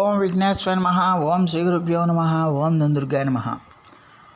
ఓం విఘ్నేశ్వర నమ ఓం శ్రీ గురుభ్యో నమ ఓం దుర్గాయ నమ.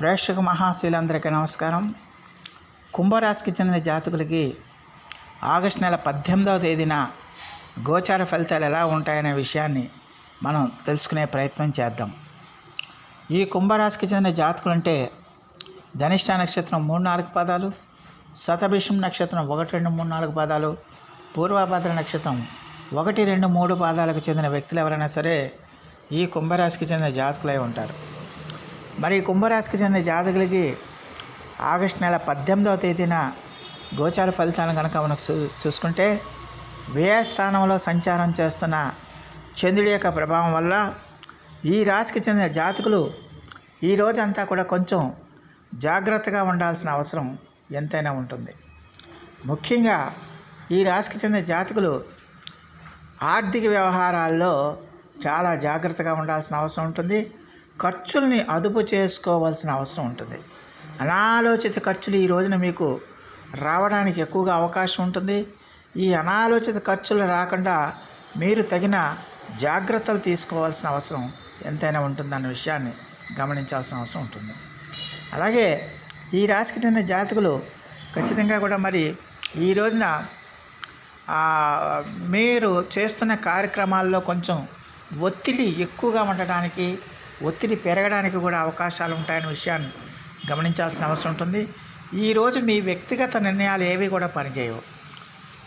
ప్రేక్షక మహాశీలందరికీ నమస్కారం. కుంభరాశికి చెందిన జాతకులకి ఆగస్టు నెల పద్దెనిమిదవ తేదీన గోచార ఫలితాలు ఎలా ఉంటాయనే విషయాన్ని మనం తెలుసుకునే ప్రయత్నం చేద్దాం. ఈ కుంభరాశికి చెందిన జాతకులు అంటే ధనిష్ట నక్షత్రం మూడు నాలుగు పదాలు శతభిషం నక్షత్రం ఒకటి రెండు మూడు నాలుగు పదాలు పూర్వభద్ర నక్షత్రం ఒకటి రెండు మూడు పాదాలకు చెందిన వ్యక్తులు ఎవరైనా సరే ఈ కుంభరాశికి చెందిన జాతకులై ఉంటారు. మరి ఈ కుంభరాశికి చెందిన జాతకులకి ఆగస్టు నెల పద్దెనిమిదవ తేదీన గోచార ఫలితాలను కనుక మనకు చూ చూసుకుంటే వ్యయస్థానంలో సంచారం చేస్తున్న చంద్రుడి యొక్క ప్రభావం వల్ల ఈ రాశికి చెందిన జాతకులు ఈ రోజంతా కూడా కొంచెం జాగ్రత్తగా ఉండాల్సిన అవసరం ఎంతైనా ఉంటుంది. ముఖ్యంగా ఈ రాశికి చెందిన జాతకులు ఆర్థిక వ్యవహారాల్లో చాలా జాగ్రత్తగా ఉండాల్సిన అవసరం ఉంటుంది. ఖర్చుల్ని అదుపు చేసుకోవాల్సిన అవసరం ఉంటుంది. అనాలోచిత ఖర్చులు ఈ రోజున మీకు రావడానికి ఎక్కువగా అవకాశం ఉంటుంది. ఈ అనాలోచిత ఖర్చులు రాకుండా మీరు తగిన జాగ్రత్తలు తీసుకోవాల్సిన అవసరం ఎంతైనా ఉంటుందన్న విషయాన్ని గమనించాల్సిన అవసరం ఉంటుంది. అలాగే ఈ రాశికి చెందిన జాతకులు ఖచ్చితంగా కూడా మరి ఈ రోజున మీరు చేస్తున్న కార్యక్రమాల్లో కొంచెం ఒత్తిడి ఎక్కువగా ఉండడానికి ఒత్తిడి పెరగడానికి కూడా అవకాశాలు ఉంటాయనే విషయాన్ని గమనించాల్సిన అవసరం ఉంటుంది. ఈరోజు మీ వ్యక్తిగత నిర్ణయాలు ఏవి కూడా పనిచేయవు.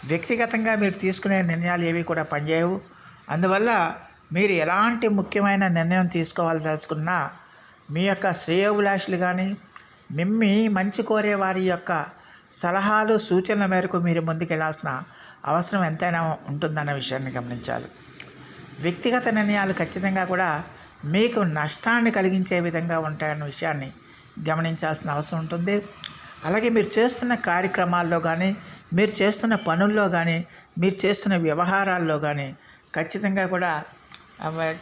వ్యక్తిగతంగా మీరు తీసుకునే నిర్ణయాలు ఏవి కూడా పనిచేయవు. అందువల్ల మీరు ఎలాంటి ముఖ్యమైన నిర్ణయం తీసుకోవాలి తెలుసుకున్నా మీ యొక్క శ్రేయోభిలాషులు కానీ మిమ్మి మంచి కోరే వారి యొక్క సలహాలు సూచనల మేరకు మీరు ముందుకెళ్ళాల్సిన అవసరం ఎంతైనా ఉంటుందన్న విషయాన్ని గమనించాలి. వ్యక్తిగత నిర్ణయాలు ఖచ్చితంగా కూడా మీకు నష్టాన్ని కలిగించే విధంగా ఉంటాయన్న విషయాన్ని గమనించాల్సిన అవసరం ఉంటుంది. అలాగే మీరు చేస్తున్న కార్యక్రమాల్లో కానీ మీరు చేస్తున్న పనుల్లో కానీ మీరు చేస్తున్న వ్యవహారాల్లో కానీ ఖచ్చితంగా కూడా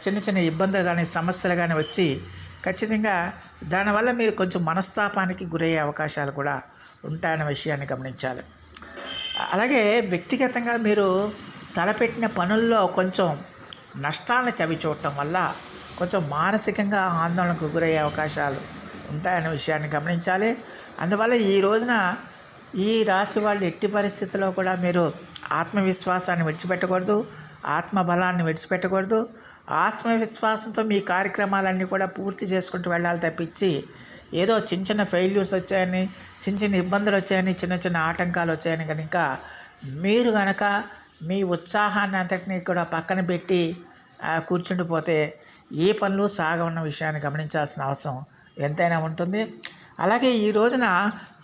చిన్న చిన్న ఇబ్బందులు కానీ సమస్యలు కానీ వచ్చి ఖచ్చితంగా దానివల్ల మీరు కొంచెం మనస్తాపానికి గురయ్యే అవకాశాలు కూడా ఉంటాయన్న విషయాన్ని గమనించాలి. అలాగే వ్యక్తిగతంగా మీరు తలపెట్టిన పనుల్లో కొంచెం నష్టాలను చవి చూడటం వల్ల కొంచెం మానసికంగా ఆందోళనకు గురయ్యే అవకాశాలు ఉంటాయనే విషయాన్ని గమనించాలి. అందువల్ల ఈ రోజున ఈ రాశి వాళ్ళు ఎట్టి పరిస్థితుల్లో కూడా మీరు ఆత్మవిశ్వాసాన్ని విడిచిపెట్టకూడదు ఆత్మబలాన్ని విడిచిపెట్టకూడదు. ఆత్మవిశ్వాసంతో మీ కార్యక్రమాలన్నీ కూడా పూర్తి చేసుకుంటూ వెళ్ళాలి తప్పించి ఏదో చిన్న చిన్న ఫెయిల్యూర్స్ వచ్చాయని చిన్న చిన్న ఇబ్బందులు వచ్చాయని చిన్న చిన్న ఆటంకాలు వచ్చాయని కనుక మీరు కనుక మీ ఉత్సాహాన్ని అంతటినీ కూడా పక్కన పెట్టి కూర్చుండిపోతే ఏ పనులు సాగవన్న విషయాన్ని గమనించాల్సిన అవసరం ఎంతైనా ఉంటుంది. అలాగే ఈ రోజున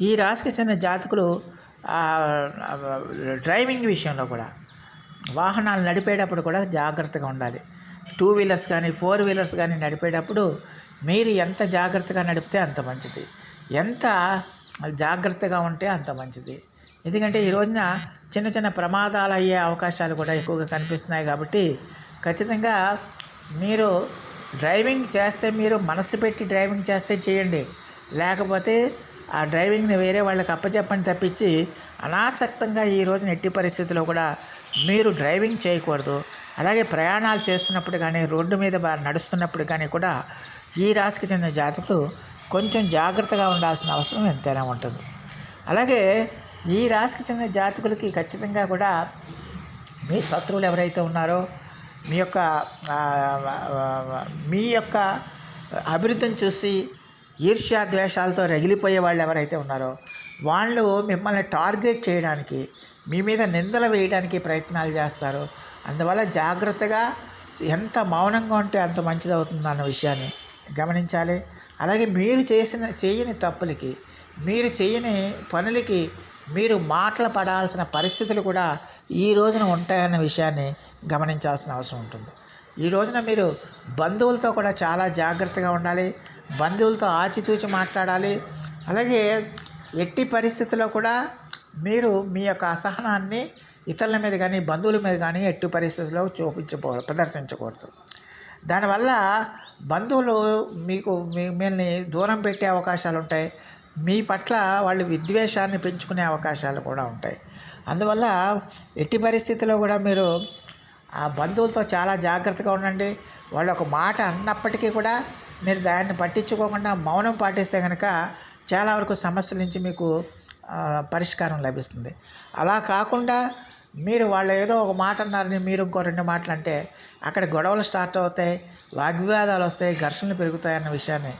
ఈ రాశికి చెందిన జాతకులు డ్రైవింగ్ విషయంలో కూడా వాహనాలు నడిపేటప్పుడు కూడా జాగ్రత్తగా ఉండాలి. టూ వీలర్స్ కానీ ఫోర్ వీలర్స్ కానీ నడిపేటప్పుడు మీరు ఎంత జాగ్రత్తగా నడిపితే అంత మంచిది. ఎంత జాగ్రత్తగా ఉంటే అంత మంచిది. ఎందుకంటే ఈ రోజున చిన్న చిన్న ప్రమాదాలు అయ్యే అవకాశాలు కూడా ఎక్కువగా కనిపిస్తున్నాయి కాబట్టి ఖచ్చితంగా మీరు డ్రైవింగ్ చేస్తే మీరు మనసు పెట్టి డ్రైవింగ్ చేస్తే చేయండి. లేకపోతే ఆ డ్రైవింగ్ని వేరే వాళ్ళకి అప్పచెప్పని తప్పించి అనాసక్తంగా ఈ రోజున ఎట్టి పరిస్థితిలో కూడా మీరు డ్రైవింగ్ చేయకూడదు. అలాగే ప్రయాణాలు చేస్తున్నప్పుడు కానీ రోడ్డు మీద నడుస్తున్నప్పుడు కానీ కూడా ఈ రాశికి చెందిన జాతకులు కొంచెం జాగ్రత్తగా ఉండాల్సిన అవసరం ఎంతైనా ఉంటుంది. అలాగే ఈ రాశికి చెందిన జాతకులకి ఖచ్చితంగా కూడా మీ శత్రువులు ఎవరైతే ఉన్నారో మీ యొక్క మీ యొక్క అభివృద్ధిని చూసి ఈర్ష్యా ద్వేషాలతో రగిలిపోయే వాళ్ళు ఎవరైతే ఉన్నారో వాళ్ళు మిమ్మల్ని టార్గెట్ చేయడానికి మీ మీద నిందలు వేయడానికి ప్రయత్నాలు చేస్తారు. అందువల్ల జాగ్రత్తగా ఎంత మౌనంగా ఉంటే అంత మంచిది అవుతుంది అన్న విషయాన్ని గమనించాలి. అలాగే మీరు చేసిన చేయని తప్పులకి మీరు చేయని పనులకి మీరు మాటలు పడాల్సిన పరిస్థితులు కూడా ఈ రోజున ఉంటాయన్న విషయాన్ని గమనించాల్సిన అవసరం ఉంటుంది. ఈ రోజున మీరు బంధువులతో కూడా చాలా జాగ్రత్తగా ఉండాలి. బంధువులతో ఆచితూచి మాట్లాడాలి. అలాగే ఎట్టి పరిస్థితుల్లో కూడా మీరు మీ యొక్క అసహనాన్ని ఇతరుల మీద కానీ బంధువుల మీద కానీ ఎట్టి పరిస్థితుల్లో చూపించకూ ప్రదర్శించకూడదు. దానివల్ల బంధువులు మీకు మిమ్మల్ని దూరం పెట్టే అవకాశాలు ఉంటాయి. మీ పట్ల వాళ్ళు విద్వేషాన్ని పెంచుకునే అవకాశాలు కూడా ఉంటాయి. అందువల్ల ఎట్టి పరిస్థితిలో కూడా మీరు ఆ బంధువులతో చాలా జాగ్రత్తగా ఉండండి. వాళ్ళు ఒక మాట అన్నప్పటికీ కూడా మీరు దాన్ని పట్టించుకోకుండా మౌనం పాటిస్తే కనుక చాలా వరకు సమస్యల నుంచి మీకు పరిష్కారం లభిస్తుంది. అలా కాకుండా మీరు వాళ్ళు ఏదో ఒక మాట అన్నారని మీరు ఇంకో రెండు మాటలు అంటే అక్కడ గొడవలు స్టార్ట్ అవుతాయి వాగ్వివాదాలు వస్తాయి ఘర్షణలు పెరుగుతాయి అన్న విషయాన్ని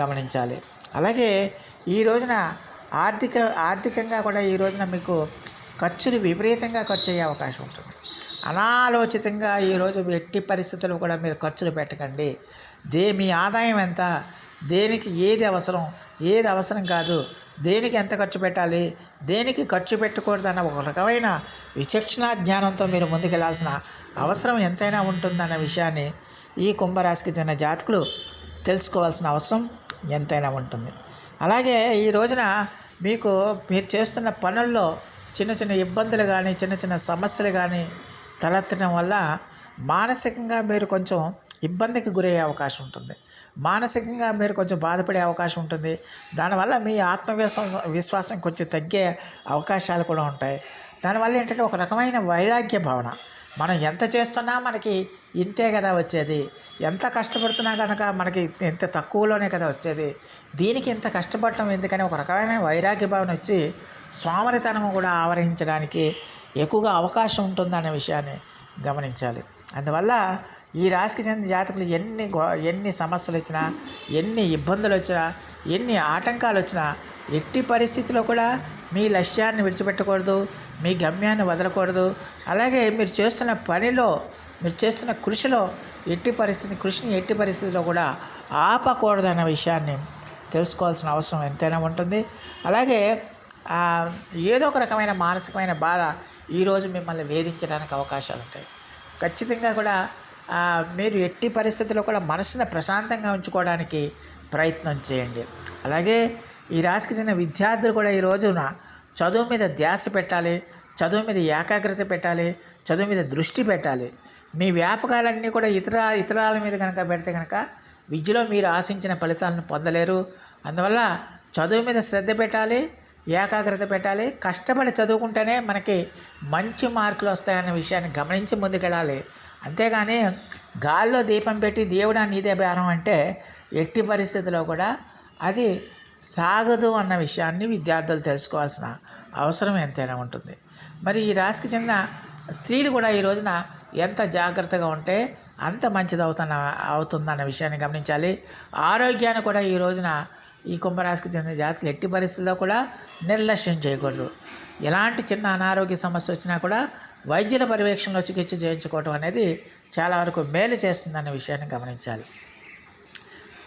గమనించాలి. అలాగే ఈ రోజున ఆర్థిక ఆర్థికంగా కూడా ఈ రోజున మీకు ఖర్చులు విపరీతంగా ఖర్చు అయ్యే అవకాశం ఉంటుంది. అనాలోచితంగా ఈరోజు ఎట్టి పరిస్థితుల్లో కూడా మీరు ఖర్చులు పెట్టకండి. దే మీ ఆదాయం ఎంత? దేనికి ఏది అవసరం? ఏది అవసరం కాదు? దేనికి ఎంత ఖర్చు పెట్టాలి? దేనికి ఖర్చు పెట్టకూడదన్న ఒక రకమైన విచక్షణ జ్ఞానంతో మీరు ముందుకెళ్ళాల్సిన అవసరం ఎంతైనా ఉంటుందన్న విషయాన్ని ఈ కుంభరాశికి చెందిన జాతకులు తెలుసుకోవాల్సిన అవసరం ఎంతైనా ఉంటుంది. అలాగే ఈ రోజున మీకు మీరు చేస్తున్న పనుల్లో చిన్న చిన్న ఇబ్బందులు కానీ చిన్న చిన్న సమస్యలు కానీ తలెత్తడం వల్ల మానసికంగా మీరు కొంచెం ఇబ్బందికి గురయ్యే అవకాశం ఉంటుంది. మానసికంగా మీరు కొంచెం బాధపడే అవకాశం ఉంటుంది. దానివల్ల మీ ఆత్మవిశ్వాసం విశ్వాసం కొంచెం తగ్గే అవకాశాలు కూడా ఉంటాయి. దానివల్ల ఏంటంటే ఒక రకమైన వైరాగ్య భావన. మనం ఎంత చేస్తున్నా మనకి ఇంతే కదా వచ్చేది. ఎంత కష్టపడుతున్నా కనుక మనకి ఇంత తక్కువలోనే కదా వచ్చేది. దీనికి ఇంత కష్టపడటం ఎందుకని ఒక రకమైన వైరాగ్య భావన వచ్చి స్వామరితనం కూడా ఆవరించడానికి ఎక్కువగా అవకాశం ఉంటుందనే విషయాన్ని గమనించాలి. అందువల్ల ఈ రాశికి చెందిన జాతకులు ఎన్ని గో- ఎన్ని సమస్యలు వచ్చినా ఎన్ని ఇబ్బందులు వచ్చినా ఎన్ని ఆటంకాలు వచ్చినా ఎట్టి పరిస్థితిలో కూడా మీ లక్ష్యాన్ని విడిచిపెట్టకూడదు మీ గమ్యాన్ని వదలకూడదు. అలాగే మీరు చేస్తున్న పనిలో మీరు చేస్తున్న కృషిలో ఎట్టి పరిస్థితి కృషిని ఎట్టి పరిస్థితిలో కూడా ఆపకూడదు అన్న విషయాన్ని తెలుసుకోవాల్సిన అవసరం ఎంతైనా ఉంటుంది. అలాగే ఏదో ఒక రకమైన మానసికమైన బాధ ఈరోజు మిమ్మల్ని వేధించడానికి అవకాశాలు ఉంటాయి ఖచ్చితంగా కూడా మీరు ఎట్టి పరిస్థితుల్లో కూడా మనసుని ప్రశాంతంగా ఉంచుకోవడానికి ప్రయత్నం చేయండి. అలాగే ఈ రాశికి చెందిన విద్యార్థులు కూడా ఈ రోజున చదువు మీద ధ్యాస పెట్టాలి చదువు మీద ఏకాగ్రత పెట్టాలి చదువు మీద దృష్టి పెట్టాలి. మీ వ్యాపకాలన్నీ కూడా ఇతర ఇతరాల మీద కనుక పెడితే కనుక విద్యలో మీరు ఆశించిన ఫలితాలను పొందలేరు. అందువల్ల చదువు మీద శ్రద్ధ పెట్టాలి ఏకాగ్రత పెట్టాలి కష్టపడి చదువుకుంటేనే మనకి మంచి మార్కులు వస్తాయన్న విషయాన్ని గమనించి ముందుకెళ్ళాలి. అంతేగాని గాల్లో దీపం పెట్టి దేవుడా నీదే బేరం అంటే ఎట్టి పరిస్థితిలో కూడా అది సాగదు అన్న విషయాన్ని విద్యార్థులు తెలుసుకోవాల్సిన అవసరం ఎంతైనా ఉంటుంది. మరి ఈ రాశికి చెందిన స్త్రీలు కూడా ఈ రోజున ఎంత జాగ్రత్తగా ఉంటే అంత మంచిది అవుతున్న అవుతుందన్న విషయాన్ని గమనించాలి. ఆరోగ్యాన్ని కూడా ఈ రోజున ఈ కుంభరాశికి చెందిన జాతకులు ఎట్టి పరిస్థితుల్లో కూడా నిర్లక్ష్యం చేయకూడదు. ఎలాంటి చిన్న అనారోగ్య సమస్య వచ్చినా కూడా వైద్యుల పర్యవేక్షణలో చికిత్స చేయించుకోవటం అనేది చాలా వరకు మేలు చేస్తుందన్న విషయాన్ని గమనించాలి.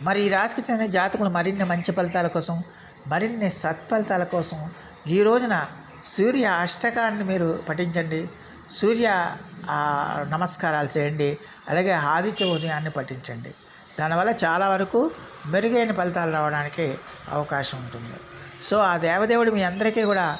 మరి ఈ రాశికి చెందిన జాతకులు మరిన్ని మంచి ఫలితాల కోసం మరిన్ని సత్ఫలితాల కోసం ఈ రోజున సూర్య అష్టకాన్ని మీరు పఠించండి. సూర్య నమస్కారాలు చేయండి. అలాగే ఆదిత్య ఉదయాన్ని పఠించండి. దానివల్ల చాలా వరకు మెరుగైన ఫలితాలు రావడానికి అవకాశం ఉంటుంది. సో ఆ దేవదేవుడు మీ అందరికీ కూడా